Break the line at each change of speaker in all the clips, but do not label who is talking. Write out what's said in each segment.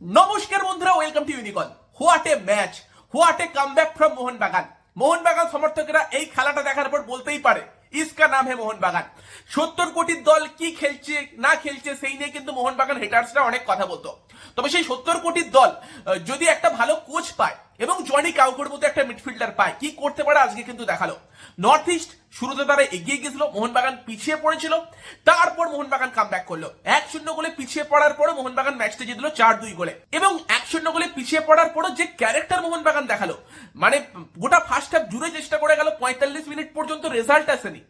নমস্কার বন্ধুরা welcome to ইউনিকল what a match what a come back from Mohun Bagan Mohun Bagan সমর্থকেরা এই খেলাটা দেখার পর বলতেই পারে, ইসকা নাম হে মোহনবাগান সত্তর কোটির দল কি খেলছে, না খেলছে, সেই নিয়ে কিন্তু মোহনবাগান হেটার্সরা অনেক কথা বলতো। তবে সেই সত্তর কোটির দল যদি একটা ভালো কোচ পায় এবং জনি কাউকের মতো একটা মিডফিল্ডার পায়। কি করতে পারে আজকে কিন্তু দেখাল। নর্থ ইস্ট শুরুতে তারা এগিয়ে গেছিল, মোহনবাগান পিছিয়ে পড়েছিল, তারপর মোহনবাগান কাম ব্যাক করল। এক শূন্য গোলে পিছিয়ে পড়ার পরও মোহনবাগান ম্যাচটা জিতলো চার দুই গোলে। এবং এক শূন্য গোলে পিছিয়ে পড়ার পরও যে ক্যারেক্টার মোহনবাগান দেখাল মানে গোটা ফার্স্ট হাফ জুড়ে চেষ্টা করে গেল, পঁয়তাল্লিশ মিনিট পর্যন্ত রেজাল্ট আসেনি।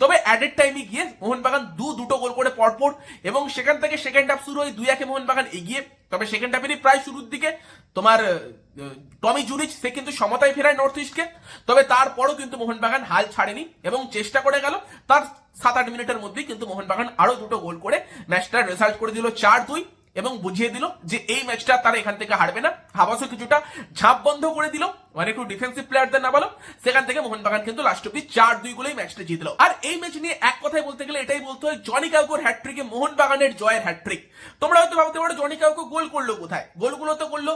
তবে অ্যাডেড টাইমে গিয়ে মোহনবাগান দু, দুটো গোল করে পরপর এবং সেখান থেকে সেকেন্ড হাফ শুরু হয় দুই একে মোহনবাগান এগিয়ে। তবে সেকেন্ড হাফেরই প্রায় শুরুর দিকে তোমার টমি জুরিচ, সে কিন্তু সমতায় ফেরায় নর্থ ইস্টকে তবে তারপরও কিন্তু মোহনবাগান হাল ছাড়েনি এবং চেষ্টা করে গেল। তার সাত, আট মিনিটের মধ্যেই কিন্তু মোহনবাগান আরও দুটো গোল করে ম্যাচটার রেজাল্ট করে দিল চার দুই। এবং বুঝিয়ে দিল যে এই ম্যাচটা তারা এখান থেকে হারবে না। হাবাসও কিছুটা ঝাঁপ বন্ধ করে দিল। মানে একটু ডিফেন্সিভ প্লেয়ারদের না বলো। সেখান থেকে মোহনবাগান কিন্তু লাস্ট অব্দি চার দুই গোলেই ম্যাচটা জিতলো আর এই ম্যাচ নিয়ে এক কথায় বলতে গেলে এটাই বলতে হয় জনি কাউকোর হ্যাট্রিকে মোহনবাগানের জয়ের হ্যাট্রিক তোমরা হয়তো ভাবতে পারো জনি কাউকো গোল করল কোথায়? গোলগুলো তো করল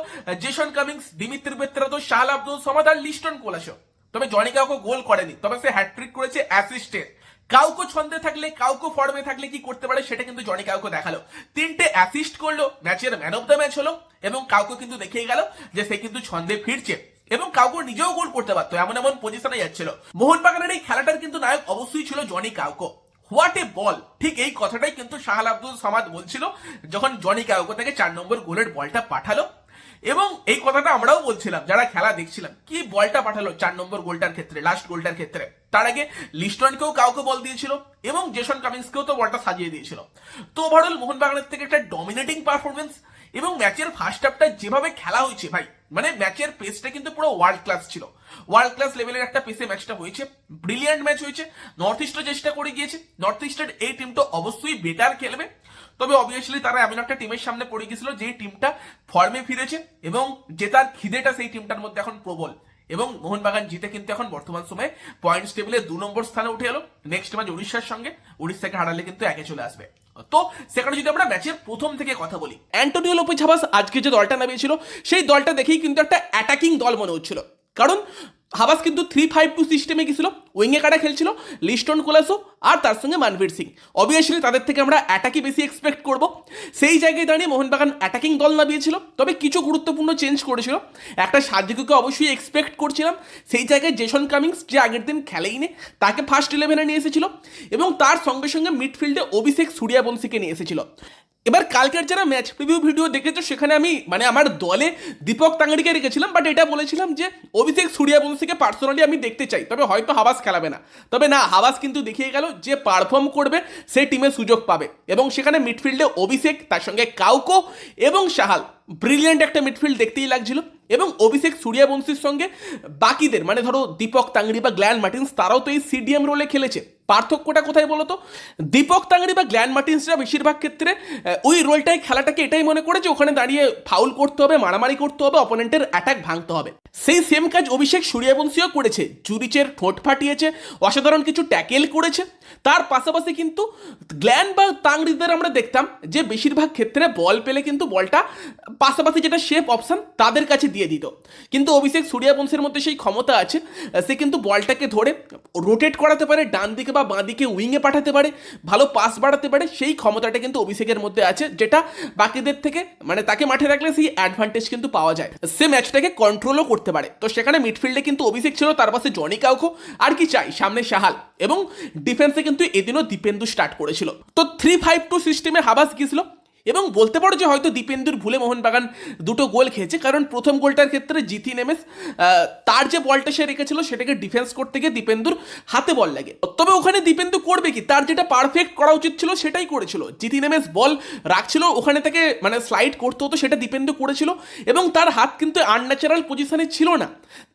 জেসন কামিংস দিমিত্রি বেত্রাতো শাল আব্দুল সমাদ আর লিস্টন কোলাসো তবে জনি কাউকো গোল করেনি, তবে সে হ্যাট্রিক করেছে অ্যাসিস্টের কাউকো ছন্দে থাকলে, কাউকো ফর্মে থাকলে কি করতে পারে সেটা কিন্তু জনি কাউকো দেখাল। তিনটে অ্যাসিস্ট করল ম্যাচের ম্যান অফ দ্য ম্যাচ হলো এবং কাউকে কিন্তু দেখিয়ে গেল যে সে কিন্তু ছন্দে ফিরছে এবং কাউকে নিজেও গোল করতে পারতো, এমন এমন পজিশনে যাচ্ছিল। মোহনবাগানের এই খেলাটার কিন্তু নায়ক অবশ্যই ছিল Joni Kauko. What a ball ঠিক এই কথাটাই কিন্তু শাহাল আব্দুল সামাদ বলছিল যখন জনি কাউকো থেকে চার নম্বর গোলের বলটা পাঠালো। এবং এই কথাটা আমরাও বলছিলাম, যারা খেলা দেখছিলাম, কি বলটা পাঠালো চার নম্বর গোলটার ক্ষেত্রে লাস্ট গোলটার ক্ষেত্রে? তার আগে লিস্টনকেও কাউকে বল দিয়েছিল এবং জেসন কামিন্সকেও তো বলটা সাজিয়ে দিয়েছিল। তো ওভারঅল মোহনবাগানের থেকে একটা ডমিনেটিং পারফরমেন্স এবং ম্যাচের ফার্স্ট হাফটা যেভাবে খেলা হয়েছে ভাই মানে ম্যাচের পেসটা কিন্তু পুরো ওয়ার্ল্ড ক্লাস ছিল। ওয়ার্ল্ড ক্লাস লেভেলের একটা পেসে ম্যাচটা হয়েছে ব্রিলিয়ান্ট ম্যাচ হয়েছে। নর্থ ইস্টও চেষ্টা করে গিয়েছে। নর্থ ইস্টের এই টিমটা অবশ্যই বেটার খেলবে। তবে অবভিয়াসলি তারা এমন একটা টিমের সামনে পড়ে গেছিল যে টিমটা ফর্মে ফিরেছে এবং জেতার খিদেটা সেই টিমটার মধ্যে এখন প্রবল। এবং মোহনবাগান জিতে কিন্তু এখন বর্তমান সময়ে পয়েন্টস টেবিলে দু নম্বর স্থানে উঠে এলো। নেক্সট ম্যাচ উড়িষ্যার সঙ্গে উড়িষ্যাকে হারালে কিন্তু একে চলে আসবে। তো সেখানে যদি আমরা ম্যাচের প্রথম থেকে কথা বলি, অ্যান্টোনিও লোপেজ হাবাস আজকে যে দলটা নামিয়েছিল, সেই দলটা দেখেই কিন্তু একটা অ্যাটাকিং দল মনে হচ্ছিল। কারণ হাবাস কিন্তু থ্রি ফাইভ টু সিস্টেমে গেছিল উইংয়ে কাটা খেলছিল লিস্টন কোলাসো আর তার সঙ্গে মানবীর সিং অবভিয়াসলি তাদের থেকে আমরা অ্যাটাকই বেশি এক্সপেক্ট করব। সেই জায়গায় দাঁড়িয়ে মোহনবাগান অ্যাটাকিং দল নামিয়েছিল, তবে কিছু গুরুত্বপূর্ণ চেঞ্জ করেছিল। একটা সাজিকুকে অবশ্যই এক্সপেক্ট করছিলাম। সেই জায়গায় জেসন কামিংস যে আগের দিন খেলেই নে তাকে ফার্স্ট ইলেভেনে নিয়ে এসেছিল এবং তার সঙ্গে সঙ্গে মিডফিল্ডে অভিষেক সূর্যাবংশীকে নিয়ে এসেছিল। এবার কালকের যারা ম্যাচ প্রিভিউ ভিডিও দেখেছ, সেখানে আমি মানে আমার দলে দীপক তাঙ্গাড়িকে রেখেছিলাম বাট এটা বলেছিলাম যে, অভিষেক সূর্যাবংশীকে পার্সোনালি আমি দেখতে চাই। তবে হয়তো হাবাস খেলাবে না। তবে না, হাবাস কিন্তু দেখিয়ে গেল যে পারফর্ম করবে, সে টিমে সুযোগ পাবে। এবং সেখানে মিডফিল্ডে অভিষেক, তার সঙ্গে কাউকো এবং সাহাল ব্রিলিয়ান্ট একটা মিডফিল্ড দেখতেই লাগছিল। এবং অভিষেক সূর্যাবংশীর সঙ্গে বাকিদের মানে ধরো দীপক তাংড়ি বা গ্ল্যান মার্টিন্স, তারাও তো এই সিডিএম রোলে খেলেছে। পার্থক্যটা কোথায় বলতো? দীপক তাংড়ি বা গ্ল্যান মার্টিন্সরা বেশিরভাগ ক্ষেত্রে ওই রোলটাই খেলাটাকে এটাই মনে করে যে ওখানে দাঁড়িয়ে ফাউল করতে হবে, মারামারি করতে হবে অপোনেন্টের অ্যাটাক ভাঙতে হবে। সেই সেম কাজ অভিষেক সূর্যবংশীও করেছে। জুরিচের ঠোঁট ফাটিয়েছে, অসাধারণ কিছু ট্যাকেল করেছে। তার পাশাপাশি কিন্তু গ্ল্যান বা তাংরিদের আমরা দেখতাম যে, বেশিরভাগ ক্ষেত্রে বল পেলে কিন্তু বলটা পাশাপাশি যেটা শেপ অপশন তাদের কাছে দিয়ে দিত। কিন্তু অভিষেক সূর্যবংশের মধ্যে সেই ক্ষমতা আছে, সে কিন্তু বলটাকে ধরে রোটেট করাতে পারে ডান দিকে বা বাঁ দিকে উইংয়ে পাঠাতে পারে, ভালো পাস বাড়াতে পারে, সেই ক্ষমতাটা কিন্তু অভিষেকের মধ্যে আছে, যেটা বাকিদের থেকে মানে তাকে মাঠে রাখলে সেই অ্যাডভান্টেজ কিন্তু পাওয়া যায়। সে ম্যাচটাকে কন্ট্রোলও করতে পারে। তো সেখানে মিডফিল্ডে কিন্তু অভিষেক ছিল, তার পাশে জনি কাউকো আর কি চাই? সামনে সাহাল। এবং ডিফেন্সে কিন্তু এদিনও দীপেন্দু স্টার্ট করেছিল। তো থ্রি ফাইভ টু সিস্টেমে হাবাস গিয়েছিল। এবং বলতে পারো যে হয়তো দীপেন্দুর ভুলে মোহনবাগান দুটো গোল খেয়েছে, কারণ প্রথম গোলটার ক্ষেত্রে জিতি নেমেস তার যে বলটা সে রেখেছিল সেটাকে ডিফেন্স করতে গিয়ে দীপেন্দুর হাতে বল লাগে। তবে ওখানে দীপেন্দু করবে কি? তার যেটা পারফেক্ট করা উচিত ছিল সেটাই করেছিল। জিতি নেমেস বল রাখছিল, ওখানে থেকে মানে স্লাইড করতে হতো সেটা দীপেন্দু করেছিল এবং তার হাত কিন্তু আনন্যাচারাল পজিশনে ছিল না।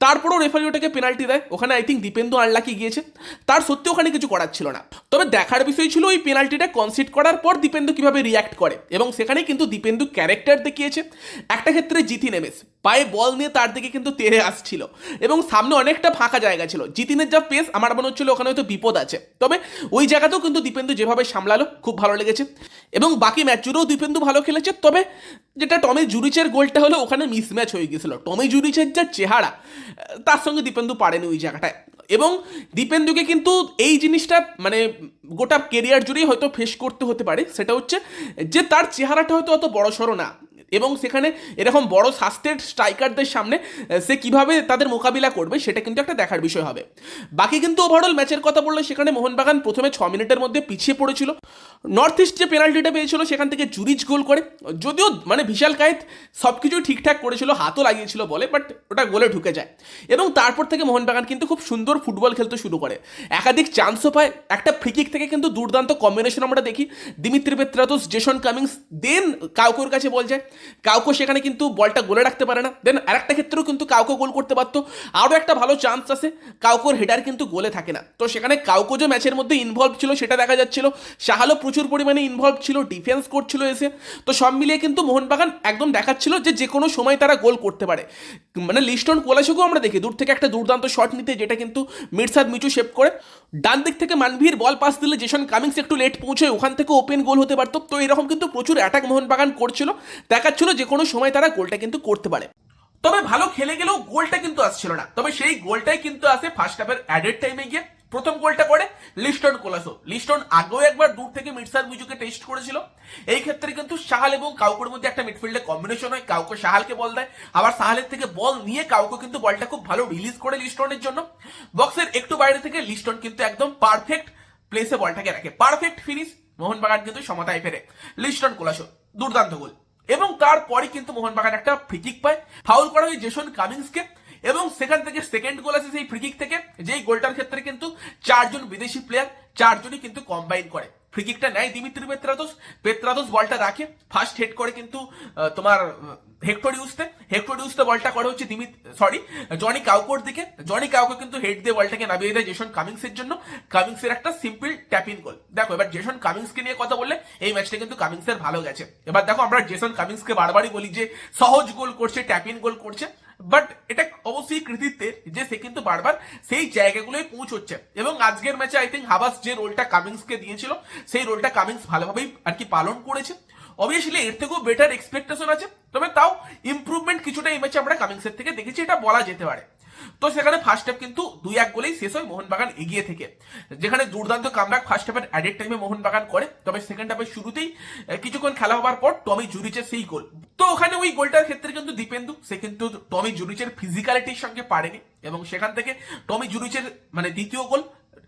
তারপরেও রেফারি ওটাকে পেনাল্টি দেয়, ওখানে আই থিঙ্ক দীপেন্দু আনলাকি গিয়েছে, তার সত্যি ওখানে কিছু করার ছিল না। তবে দেখার বিষয় ছিল ওই পেনাল্টিটা কনসিড করার পর দীপেন্দু কীভাবে রিয়াক্ট করে? এবং সেখানে কিন্তু দীপেন্দু ক্যারেক্টার দেখিয়েছে। একটা ক্ষেত্রে জিতি নেমেস পায়ে বল নিয়ে তার দিকে কিন্তু তেড়ে আসছিল। এবং সামনে অনেকটা ফাঁকা জায়গা ছিল। জিতিনের যা পেস আমার মনে হচ্ছিল ওখানে হয়তো বিপদ আছে। তবে ওই জায়গাতেও কিন্তু দীপেন্দু যেভাবে সামলালো, খুব ভালো লেগেছে। এবং বাকি ম্যাচ জুড়েও দীপেন্দু ভালো খেলেছে। তবে যেটা টমি জুরিচের গোলটা হলো, ওখানে মিসম্যাচ হয়ে গেছিল। টমি জুরিচের যা চেহারা, তার সঙ্গে দীপেন্দু পারেনি ওই জায়গাটায়। এবং দীপেন্দুকে কিন্তু এই জিনিসটা মানে গোটা কেরিয়ার জুড়েই হয়তো ফেস করতে হতে পারে। সেটা হচ্ছে যে তার চেহারাটা হয়তো অত বড় সড়ো না এবং সেখানে এরকম বড় স্বাস্থ্যের স্ট্রাইকারদের সামনে সে কীভাবে তাদের মোকাবিলা করবে সেটা কিন্তু একটা দেখার বিষয় হবে। বাকি কিন্তু ওভারঅল ম্যাচের কথা বললে সেখানে মোহনবাগান প্রথমে ছ মিনিটের মধ্যে পিছিয়ে পড়েছিল। নর্থ ইস্ট যে পেনাল্টিটা পেয়েছিল, সেখান থেকে জুরিচ গোল করে। যদিও মানে বিশাল কায়েত সব কিছুই ঠিকঠাক করেছিল, হাতও লাগিয়েছিল বলে বাট ওটা গোলে ঢুকে যায়। এবং তারপর থেকে মোহনবাগান কিন্তু খুব সুন্দর ফুটবল খেলতে শুরু করে। একাধিক চান্সও পায়, একটা ফ্রিকিক থেকে কিন্তু দুর্দান্ত কম্বিনেশন আমরা দেখি। Dimitri Petratos Jason Cummings then কাউকোর কাছে বল যায়। কাউকো সেখানে কিন্তু বলটা গোলে রাখতে পারে না। দেন আরেকটা ক্ষেত্রেও কিন্তু কাউকো গোল করতে পারতো আরও একটা ভালো চান্স আছে, কাউকোর হেডার কিন্তু গোলে থাকে না। তো সেখানে কাউকো যে ম্যাচের মধ্যে ইনভলভ ছিল, সেটা দেখা যাচ্ছিল। শাহালও প্রচুর পরিমাণে ইনভলভ ছিল ডিফেন্স করছিল এসে। তো সব মিলিয়ে কিন্তু মোহনবাগান একদম দেখাচ্ছিল যে যে কোনো সময় তারা গোল করতে পারে। মানে লিস্টন কোলাসুকেও আমরা দেখি, দূর থেকে একটা দুর্দান্ত শট নিতে যেটা কিন্তু মির্সাদ মিচু শেপ করে। ডান দিক থেকে মানভীর বল পাস দিলে জেসন কামিংস একটু লেট পৌঁছয় ওখান থেকে ওপেন গোল হতে পারতো। তো এরকম কিন্তু প্রচুর অ্যাটাক মোহনবাগান করছিল। দেখাচ্ছিল যে কোনো সময় তারা গোলটা কিন্তু করতে পারে। তবে ভালো খেলে গেলেও গোলটা কিন্তু আসছিল না। তবে সেই গোলটাই কিন্তু আসে ফার্স্ট হাফের অ্যাডেড টাইমে গিয়ে। প্রথম গোলটা করে লিস্টন কোলাসো। লিস্টন আগেও একবার দূর থেকে মির্সার মিজুকে টেস্ট করেছিল। এই ক্ষেত্রে কিন্তু সাহাল এবং কাউকের মধ্যে একটা মিডফিল্ডে কম্বিনেশন হয়। কাউকে সাহালকে বল দেয়, আবার সাহালের থেকে বল নিয়ে কাউকে কিন্তু বলটা খুব ভালো রিলিজ করে লিস্টনের জন্য। বক্সের একটু বাইরে থেকে লিস্টন কিন্তু একদম পারফেক্ট প্লেসে বলটাকে রাখে। পারফেক্ট ফিনিশ মোহনবাগান কিন্তু সমতায় ফেরে। লিস্টন কোলাসো, দুর্দান্ত গোল এবং তারপরে কিন্তু মোহনবাগান একটা ফ্রিকিক পায়। ফাউল করা হয় জেসন কামিংসকে এবং সেখান থেকে সেকেন্ড গোল আসে সেই ফ্রিকিক থেকে, যেই গোলটার ক্ষেত্রে কিন্তু চারজন বিদেশি প্লেয়ার চারজনই কিন্তু কম্বাইন করে। ফ্রিকিকটা নেয় দিমিত্রি পেত্রাদোস পেত্রাদোস বলটা রাখে। ফার্স্ট হেড করে কিন্তু তোমার হেক্টর ইউসতে হেক্টর ইউসতে বলটা করে হচ্ছে দিমিত সরি জনি কাউকোর দিকে। জনি কাউকে কিন্তু হেড দিয়ে বলটাকে নামিয়ে দেয় জেসন কামিংসের জন্য। কামিংসের একটা সিম্পল ট্যাপিং গোল দেখো, এবার জেসন কামিংসকে নিয়ে কথা বললে, এই ম্যাচটা কিন্তু কামিংসের ভালো গেছে। এবার দেখো, আমরা জেসন কামিংসকে বারবারই বলি যে, সহজ গোল করছে ট্যাপিং গোল করছে। বাট এটা অবশ্যই কৃতিত্বের যে সে কিন্তু বারবার সেই জায়গাগুলোই পৌঁছচ্ছে। এবং আজকের ম্যাচে আই থিঙ্ক হাবাস যে রোলটা কামিংসকে দিয়েছিল, সেই রোলটা কামিংস ভালোভাবেই আর কি পালন করেছে। অবভিয়াসলি এর থেকেও বেটার এক্সপেকটেশন আছে, তবে তাও ইম্প্রুভমেন্ট কিছুটা এই ম্যাচে আমরা কামিংসের থেকে দেখেছি, এটা বলা যেতে পারে। তো সেখানে ফার্স্ট হাফ কিন্তু দুই এক গোলেই শেষ হয় মোহনবাগান এগিয়ে থেকে। যেখানে দুর্দান্ত কামব্যাক ফার্স্ট হাফের অ্যাডেড টাইমে মোহনবাগান করে। তবে সেকেন্ড হাফের শুরুতেই কিছুক্ষণ খেলা হওয়ার পর টমি জুরিচের সেই গোল। তো ওখানে ওই গোলটার ক্ষেত্রে কিন্তু দীপেন্দু, সে কিন্তু টমি জুরিচের ফিজিক্যালিটির সঙ্গে পারেনি। এবং সেখান থেকে টমি জুরিচের মানে দ্বিতীয় গোল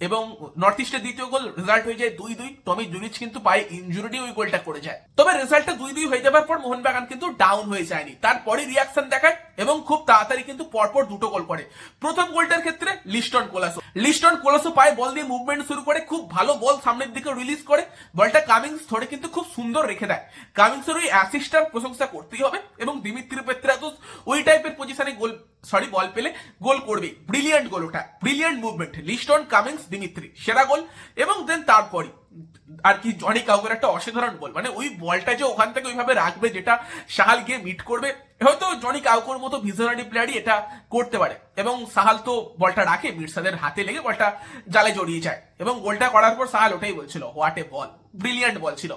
এবং নর্থ ইস্টের দ্বিতীয় গোল রেজাল্ট হয়ে যায় দুই দুই। টমি জুরিচ কিন্তু পায়ে ইঞ্জুরি ওই গোলটা করে যায়। তবে রেজাল্টটা দুই দুই হয়ে যাবার পর মোহনবাগান কিন্তু ডাউন হয়ে যায়নি। তারপরে রিয়াকশন দেখায় এবং খুব তাড়াতাড়ি কিন্তু পরপর দুটো গোল করে। প্রথম গোলটার ক্ষেত্রে লিস্টন কোলাসো। লিস্টন কোলাসো পায়ে বল দিয়ে মুভমেন্ট শুরু করে, খুব ভালো বল সামনের দিকে রিলিজ করে। বলটা কামিংস ধরে কিন্তু খুব সুন্দর রেখে দেয়। কামিংসের ওই অ্যাসিস্টার প্রশংসা করতেই হবে এবং দিমিত্রি পেত্রাতুস ওই টাইপের পজিশনে গোল সরি, বল পেলে গোল করবে। ব্রিলিয়ান্ট গোল ওটা। Brilliant movement Liston Cummings Dimitri সেরা গোল এবং দেন তারপরই, আর কি জনি কাউকের একটা অসাধারণ গোল মানে ওই বলটা যে ওখান থেকে ওইভাবে রাখবে, যেটা সাহাল গিয়ে মিট করবে, হয়তো জনি কাউকোর মতো ভিজনারি প্লেয়ারই এটা করতে পারে। এবং সাহাল তো বলটা রাখে, মির্সাদের হাতে লেগে বলটা জালে জড়িয়ে যায়। এবং গোলটা করার পর সাহাল ওটাই বলছিল হোয়াট এ বল ব্রিলিয়ান্ট বল ছিল।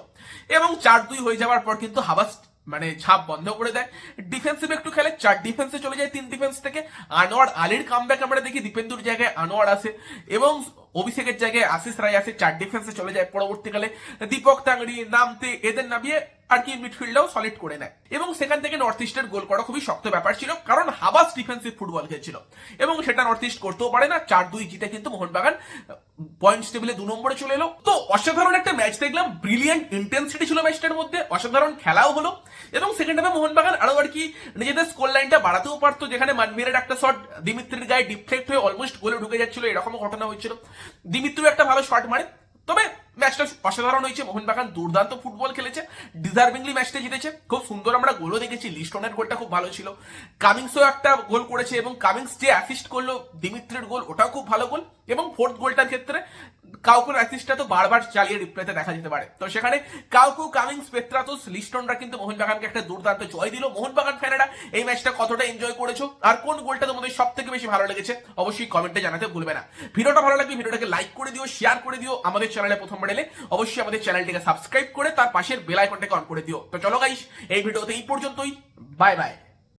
এবং চার দুই হয়ে যাওয়ার পর কিন্তু হাবাস মানে ছাপ বন্ধ করে দেয়। ডিফেন্সিভ একটু খেলে, চার ডিফেন্সে চলে যায় তিন ডিফেন্স থেকে। আনোয়ার আলীর কামব্যাক আমরা দেখি, দীপেন্দুর জায়গায় আনোয়ার আসে। এবং অভিষেকের জায়গায় আশিস রায় আসে, চার ডিফেন্সে চলে যায়। পরবর্তীকালে দীপক তাংড়ি, নামতে এদের নামিয়ে আর কি মিডফিল্ডটাও সলিড করে নেয়। এবং সেখান থেকে নর্থ ইস্টের গোল করা খুবই শক্ত ব্যাপার ছিল, কারণ হাবাস ডিফেন্সিভ ফুটবল খেলছিল। এবং সেটা নর্থ ইস্ট করতেও পারে না, চার দুই জিতে কিন্তু মোহনবাগান পয়েন্টস টেবিলে দু নম্বরে চলে এলো। তো অসাধারণ একটা ম্যাচ দেখলাম ব্রিলিয়ান্ট ইন্টেন্সিটি ছিল ম্যাচটার মধ্যে, অসাধারণ খেলাও হলো। এবং সেকেন্ড হাফে মোহনবাগান আরও আর কি নিজেদের স্কোর লাইনটা বাড়াতেও পারতো, যেখানে মানভীরের একটা শট দিমিত্রির গায়ে ডিফ্লেক্ট হয়ে অলমোস্ট গোলে ঢুকে যাচ্ছিল এরকম ঘটনা হয়েছিল। দিমিত্রি একটা ভালো শট মারে। তবে ম্যাচটা অসাধারণ হয়েছে। মোহনবাগান দুর্দান্ত ফুটবল খেলেছে। ডিজার্ভিংলি ম্যাচটা জিতেছে। খুব সুন্দর আমরা গোলও দেখেছি। লিস্টনের গোলটা খুব ভালো ছিল। কামিংসও একটা গোল করেছে এবং কামিংস যে অ্যাসিস্ট করল, দিমিত্রের গোল, ওটাও খুব ভালো গোল এবং ফোর্থ গোলটার ক্ষেত্রে কাউকে অ্যাসিস্টটা তো বারবার চালিয়ে রিপ্লেতে দেখা যেতে পারে। তো সেখানে কাউকু কামিংস পেত্রাতুস লিস্টনরা কিন্তু মোহনবাগানকে একটা দুর্দান্ত জয় দিল। মোহনবাগান ফ্যানেরা এই ম্যাচটা কতটা এনজয় করেছ? আর কোন গোলটা তোমাদের সব থেকে বেশি ভালো লেগেছে? অবশ্যই কমেন্টে জানাতে ভুলবে না। ভিডিওটা ভালো লাগলে ভিডিওটাকে লাইক করে দিও শেয়ার করে দিও, আমাদের চ্যানেলে প্রথমবার এলে অবশ্যই আমাদের চ্যানেলটিকে সাবস্ক্রাইব করে তার পাশের বেল আইকনটাকে অন করে দিও। তো চলো গাইস এই ভিডিওতে এই পর্যন্তই। Bye bye